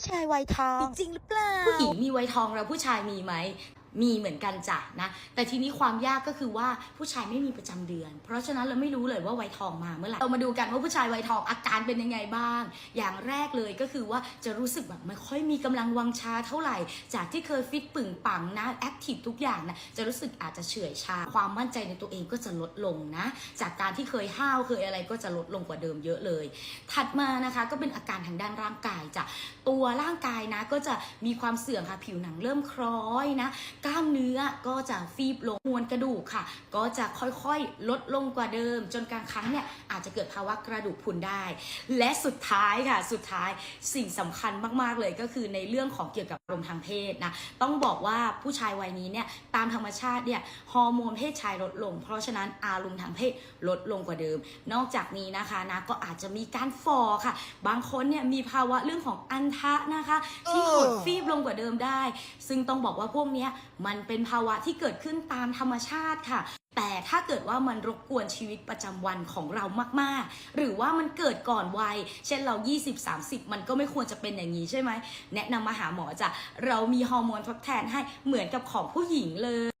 ผู้ชายวัยทอง จริงหรือเปล่า ผู้หญิงมีไวยทองแล้วผู้ชายมีไหม มีเหมือนกันจ้ะนะ แต่ทีนี้ความยากก็คือว่าผู้ชายไม่มีประจำเดือน เพราะฉะนั้นเราไม่รู้เลยว่าไวยทองมาเมื่อไหร่ เรามาดูกันว่าผู้ชายไวยทองอาการเป็นยังไงบ้าง อย่างแรกเลยก็คือว่าจะรู้สึกแบบไม่ค่อยมีกำลังวังชาเท่าไหร่ จากที่เคยฟิตปึงปังนะแอคทีฟทุกอย่างนะ จะรู้สึกอาจจะเฉื่อยชา ความมั่นใจในตัวเองก็จะลดลงนะ จากการที่เคยห้าวเคยอะไรก็จะลดลงกว่าเดิมเยอะเลย ถัดมานะคะก็เป็นอาการทางด้านร่างกายจ้ะ ตัวร่างกายนะก็จะมีความเสื่อมค่ะ ผิวหนังเริ่มคล้อยนะกล้ามเนื้อก็จะฟีบลงมวลกระดูกค่ะ ก็จะค่อยๆ ลดลงกว่าเดิม จนกลางครั้งเนี่ยอาจจะเกิดภาวะกระดูกพุนได้ และสุดท้ายค่ะ สุดท้ายสิ่งสำคัญมากๆเลยก็คือในเรื่องของเกี่ยวกับอารมณ์ทางเพศนะต้องบอกว่าผู้ชายวัยนี้เนี่ยตามธรรมชาติเนี่ยฮอร์โมนเพศชายลดลง เพราะฉะนั้นอารมณ์ทางเพศลดลงกว่าเดิม นอกจากนี้นะคะนะก็อาจจะมีการฟอค่ะ บางคนเนี่ยมีภาวะเรื่องของอันทะนะคะ ที่หดฟีบลงกว่าเดิมได้ ซึ่งต้องบอกว่าพวกเนี้ย มันเป็นภาวะที่เกิดขึ้นตามธรรมชาติค่ะ แต่ถ้าเกิดว่ามันรบกวนชีวิตประจำวันของเรามากๆ หรือว่ามันเกิดก่อนวัย เช่นเรา 20-30 มันก็ไม่ควรจะเป็นอย่างนี้ใช่ไหม แนะนำมาหาหมอจ้ะ เรามีฮอร์โมนทดแทนให้เหมือนกับของผู้หญิงเลย